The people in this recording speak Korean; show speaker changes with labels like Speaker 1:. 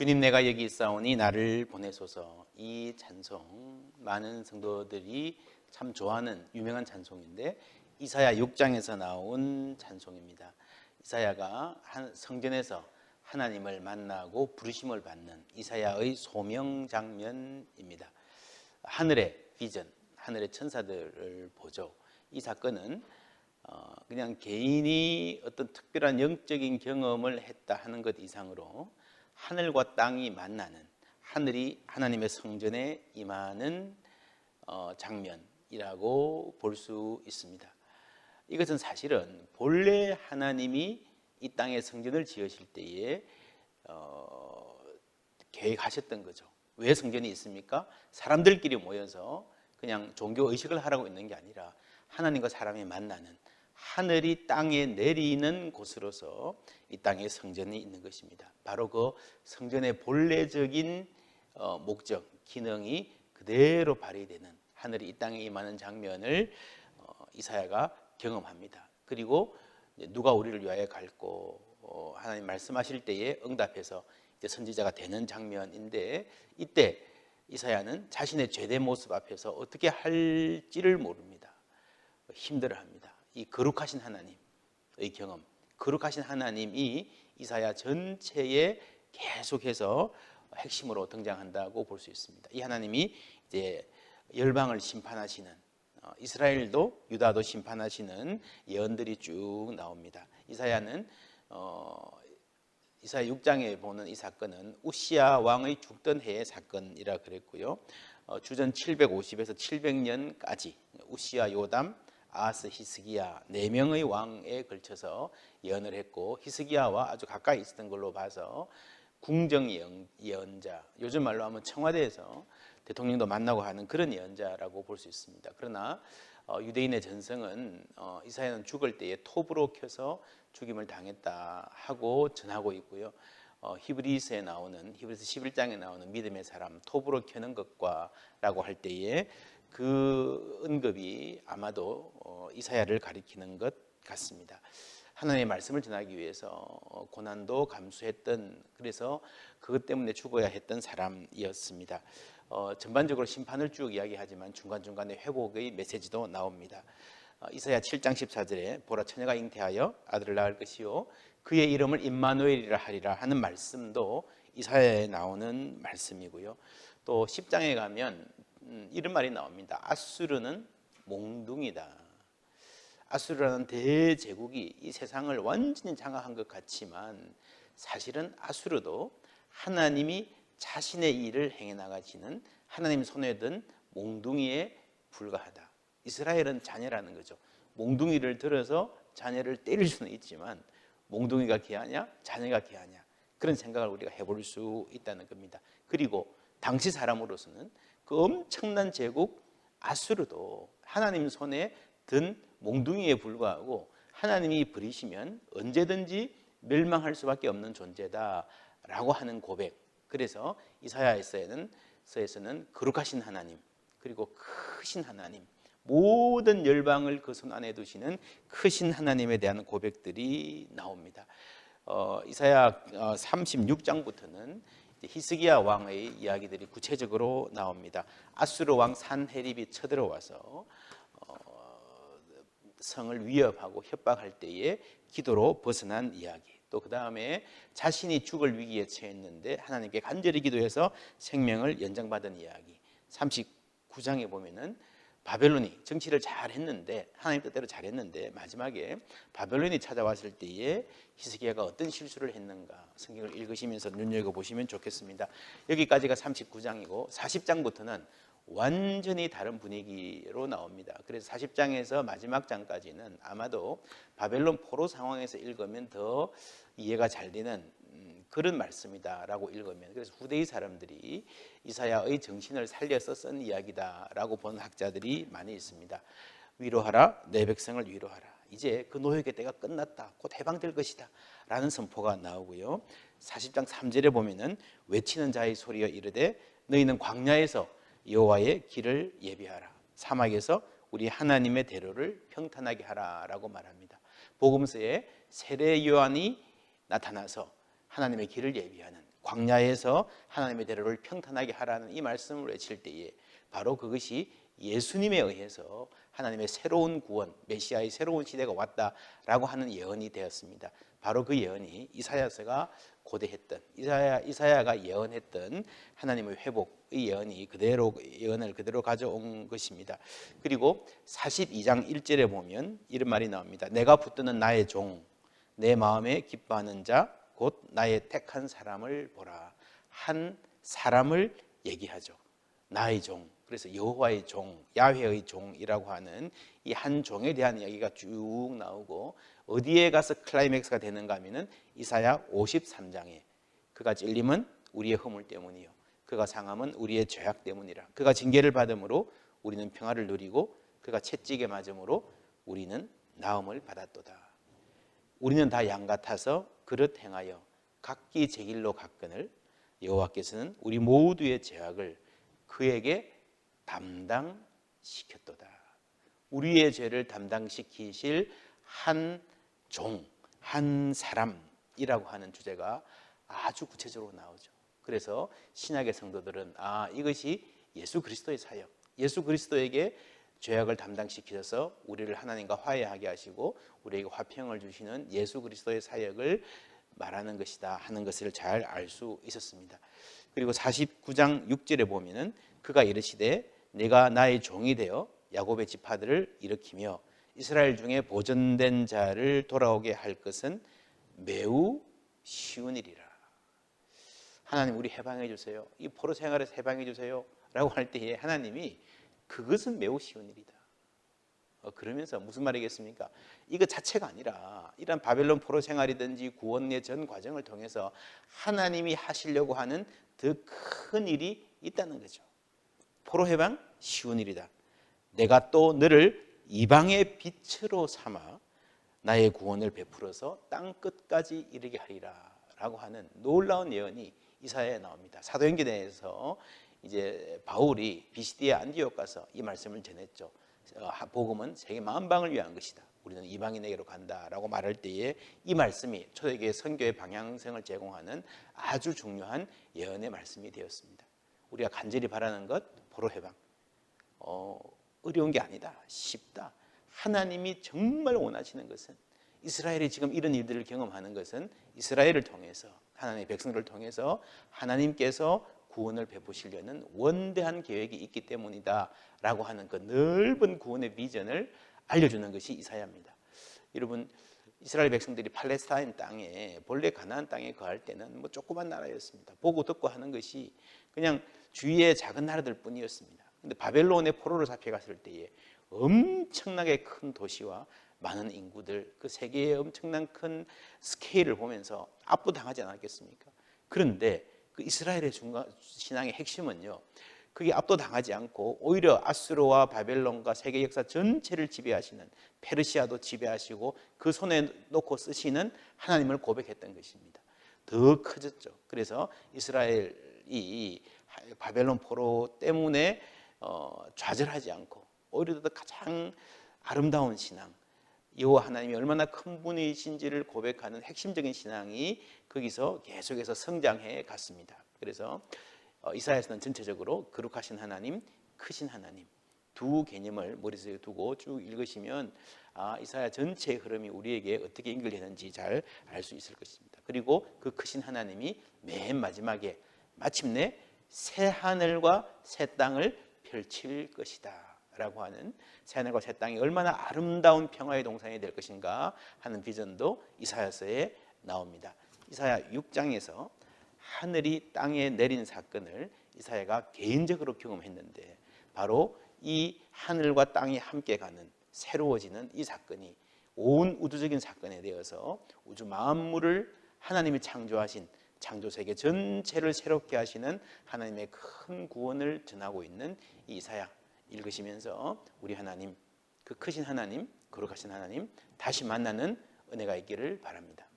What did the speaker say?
Speaker 1: 주님 내가 여기 있사오니 나를 보내소서 이 찬송 많은 성도들이 참 좋아하는 유명한 찬송인데 이사야 6장에서 나온 찬송입니다. 이사야가 한 성전에서 하나님을 만나고 부르심을 받는 이사야의 소명 장면입니다. 하늘의 비전, 하늘의 천사들을 보죠. 이 사건은 어, 그냥 개인이 어떤 특별한 영적인 경험을 했다 하는 것 이상으로 하늘과 땅이 만나는 하늘이 하나님의 성전에 임하는 어, 장면이라고 볼 수 있습니다. 이것은 사실은 본래 하나님이 이 땅에 성전을 지으실 때에 어, 계획하셨던 거죠. 왜 성전이 있습니까? 사람들끼리 모여서 그냥 종교 의식을 하라고 있는 게 아니라 하나님과 사람이 만나는 하늘이 땅에 내리는 곳으로서 이 땅에 성전이 있는 것입니다. 바로 그 성전의 본래적인 어, 목적, 기능이 그대로 발휘되는 하늘이 이 땅에 임하는 장면을 어, 이사야가 경험합니다. 그리고 누가 우리를 위하여 갈고 어, 하나님 말씀하실 때에 응답해서 선지자가 되는 장면인데 이때 이사야는 자신의 죄된 모습 앞에서 어떻게 할지를 모릅니다. 힘들어합니다. 이 거룩하신 하나님의 경험, 거룩하신 하나님이 이사야 전체에 계속해서 핵심으로 등장한다고 볼 수 있습니다. 이 하나님이 이제 열방을 심판하시는 어, 이스라엘도 유다도 심판하시는 예언들이 쭉 나옵니다. 이사야는 어, 이사야 6장에 보는 이 사건은 우시아 왕의 죽던 해의 사건이라 그랬고요. 어, 주전 750에서 700년까지 우시아 요담 아스 히스기야 네 명의 왕에 걸쳐서 예언을 했고 히스기야와 아주 가까이 있었던 걸로 봐서 궁정 예언자 요즘 말로 하면 청와대에서 대통령도 만나고 하는 그런 예언자라고 볼 수 있습니다. 그러나 어, 유대인의 전성은 어, 이사야는 죽을 때에 톱으로 켜서 죽임을 당했다 하고 전하고 있고요. 어, 히브리서에 나오는 히브리서 11장에 나오는 믿음의 사람 톱으로 켜는 것과라고 할 때에 그 언급이 아마도 어, 이사야를 가리키는 것 같습니다. 하나님의 말씀을 전하기 위해서 어, 고난도 감수했던 그래서 그것 때문에 죽어야 했던 사람이었습니다. 어, 전반적으로 심판을 쭉 이야기하지만 중간중간에 회복의 메시지도 나옵니다. 어, 이사야 7장 14절에 보라 처녀가 잉태하여 아들을 낳을 것이요 그의 이름을 임마누엘이라 하리라 하는 말씀도 이사야에 나오는 말씀이고요. 또 10장에 가면 음, 이런 말이 나옵니다. 아수르는 몽둥이다. 아수르라는 대제국이 이 세상을 완전히 장악한 것 같지만 사실은 아수르도 하나님이 자신의 일을 행해 나가지는 하나님 손에 든 몽둥이에 불과하다. 이스라엘은 자녀라는 거죠. 몽둥이를 들어서 자녀를 때릴 수는 있지만 몽둥이가 귀하냐, 자녀가 귀하냐 그런 생각을 우리가 해볼 수 있다는 겁니다. 그리고 당시 사람으로서는 그 엄청난 제국 아수르도 하나님 손에 든 몽둥이에 불과하고 하나님이 버리시면 언제든지 멸망할 수밖에 없는 존재다라고 하는 고백. 그래서 이사야에서는 서에서는 거룩하신 하나님 그리고 크신 하나님 모든 열방을 그 손 안에 두시는 크신 하나님에 대한 고백들이 나옵니다. 어, 이사야 36장부터는 어, 히스기야 왕의 이야기들이 구체적으로 나옵니다. 아수르 왕 산헤립이 쳐들어와서 어, 성을 위협하고 협박할 때에 기도로 벗어난 이야기. 또 그 다음에 자신이 죽을 위기에 처했는데 하나님께 간절히 기도해서 생명을 연장받은 이야기. 39장에 보면은 바벨론이 정치를 잘 했는데 하나님 뜻대로 잘 했는데 마지막에 바벨론이 찾아왔을 때에 히스기야가 어떤 실수를 했는가 성경을 읽으시면서 눈여겨 보시면 좋겠습니다. 여기까지가 39장이고 40장부터는 완전히 다른 분위기로 나옵니다. 그래서 40장에서 마지막 장까지는 아마도 바벨론 포로 상황에서 읽으면 더 이해가 잘 되는 그런 말씀이다라고 읽으면 그래서 후대의 사람들이 이사야의 정신을 살려서 쓴 이야기다라고 보는 학자들이 많이 있습니다. 위로하라 내 백성을 위로하라. 이제 그 노역의 때가 끝났다. 곧 해방될 것이다. 라는 선포가 나오고요. 40장 3절에 보면은 외치는 자의 소리가 이르되 너희는 광야에서 여호와의 길을 예비하라. 사막에서 우리 하나님의 대로를 평탄하게 하라라고 말합니다. 복음서에 세례 요한이 나타나서 하나님의 길을 예비하는 광야에서 하나님의 대로를 평탄하게 하라는 이 말씀을 외칠 때에 바로 그것이 예수님에 의해서 하나님의 새로운 구원, 메시아의 새로운 시대가 왔다라고 하는 예언이 되었습니다. 바로 그 예언이 이사야서가 고대했던 이사야 이사야가 예언했던 하나님의 회복의 예언이 그대로 예언을 그대로 가져온 것입니다. 그리고 42장 1절에 보면 이런 말이 나옵니다. 내가 붙드는 나의 종, 내 마음에 기뻐하는 자, 곧 나의 택한 사람을 보라. 한 사람을 얘기하죠. 나의 종. 그래서 여호와의 종, 야훼의 종이라고 하는 이 한 종에 대한 이야기가 쭉 나오고 어디에 가서 클라이맥스가 되는가 하면은 이사야 53장에 그가 찔림은 우리의 허물 때문이요 그가 상함은 우리의 죄악 때문이라 그가 징계를 받음으로 우리는 평화를 누리고 그가 채찍에 맞음으로 우리는 나음을 받았도다 우리는 다 양 같아서 그릇 행하여 각기 제 길로 갔거늘 여호와께서는 우리 모두의 죄악을 그에게 담당시켰도다 우리의 죄를 담당시키실 한 종, 한 사람이라고 하는 주제가 아주 구체적으로 나오죠. 그래서 신약의 성도들은 아 이것이 예수 그리스도의 사역, 예수 그리스도에게 죄악을 담당시키셔서 우리를 하나님과 화해하게 하시고 우리에게 화평을 주시는 예수 그리스도의 사역을 말하는 것이다 하는 것을 잘 알 수 있었습니다. 그리고 49장 6절에 보면은 그가 이르시되 내가 나의 종이 되어 야곱의 지파들을 일으키며 이스라엘 중에 보존된 자를 돌아오게 할 것은 매우 쉬운 일이라. 하나님 우리 해방해 주세요. 이 포로 생활에서 해방해 주세요. 라고 할 때에 하나님이 그것은 매우 쉬운 일이다. 어, 그러면서 무슨 말이겠습니까? 이거 자체가 아니라 이런 바벨론 포로 생활이든지 구원의 전 과정을 통해서 하나님이 하시려고 하는 더 큰 일이 있다는 거죠. 포로 해방 쉬운 일이다. 내가 또 너를 이방의 빛으로 삼아 나의 구원을 베풀어서 땅 끝까지 이르게 하리라라고 하는 놀라운 예언이 이사야에 나옵니다. 사도행전에서 이제 바울이 비시디아 안디옥 가서 이 말씀을 전했죠. 어, 복음은 세계 만방을 위한 것이다. 우리는 이방인에게로 간다라고 말할 때에 이 말씀이 초대교회 선교의 방향성을 제공하는 아주 중요한 예언의 말씀이 되었습니다. 우리가 간절히 바라는 것 포로 해방. 어, 어려운 게 아니다. 쉽다. 하나님이 정말 원하시는 것은 이스라엘이 지금 이런 일들을 경험하는 것은 이스라엘을 통해서 하나님의 백성들을 통해서 하나님께서 구원을 베푸시려는 원대한 계획이 있기 때문이다라고 하는 그 넓은 구원의 비전을 알려주는 것이 이사야입니다. 여러분 이스라엘 백성들이 팔레스타인 땅에 본래 가나안 땅에 거할 때는 뭐 조그만 나라였습니다. 보고 듣고 하는 것이 그냥 주위의 작은 나라들 뿐이었습니다. 근데 바벨론의 포로로 잡혀갔을 때에 엄청나게 큰 도시와 많은 인구들 그 세계의 엄청난 큰 스케일을 보면서 압도당하지 않았겠습니까? 그런데 그 이스라엘의 중간 신앙의 핵심은요. 그게 압도당하지 않고 오히려 아수르와 바벨론과 세계 역사 전체를 지배하시는 페르시아도 지배하시고 그 손에 놓고 쓰시는 하나님을 고백했던 것입니다. 더 커졌죠. 그래서 이스라엘이 바벨론 포로 때문에 어, 좌절하지 않고 오히려 더 가장 아름다운 신앙, 여호와 하나님이 얼마나 큰 분이신지를 고백하는 핵심적인 신앙이 거기서 계속해서 성장해 갔습니다. 그래서 어, 이사야서는 전체적으로 거룩하신 하나님, 크신 하나님 두 개념을 머릿속에 두고 쭉 읽으시면 아, 이사야 전체의 흐름이 우리에게 어떻게 연결되는지 잘 알 수 있을 것입니다. 그리고 그 크신 하나님이 맨 마지막에 마침내 새 하늘과 새 땅을 펼칠 것이다. 라고 하는 새 하늘과 새 땅이 얼마나 아름다운 평화의 동산이 될 것인가 하는 비전도 이사야서에 나옵니다. 이사야 6장에서 하늘이 땅에 내린 사건을 이사야가 개인적으로 경험했는데 바로 이 하늘과 땅이 함께 가는 새로워지는 이 사건이 온 우주적인 사건에 대해서 우주 만물을 하나님이 창조하신 창조 세계 전체를 새롭게 하시는 하나님의 큰 구원을 전하고 있는 이사야 읽으시면서 우리 하나님 그 크신 하나님 거룩하신 하나님 다시 만나는 은혜가 있기를 바랍니다.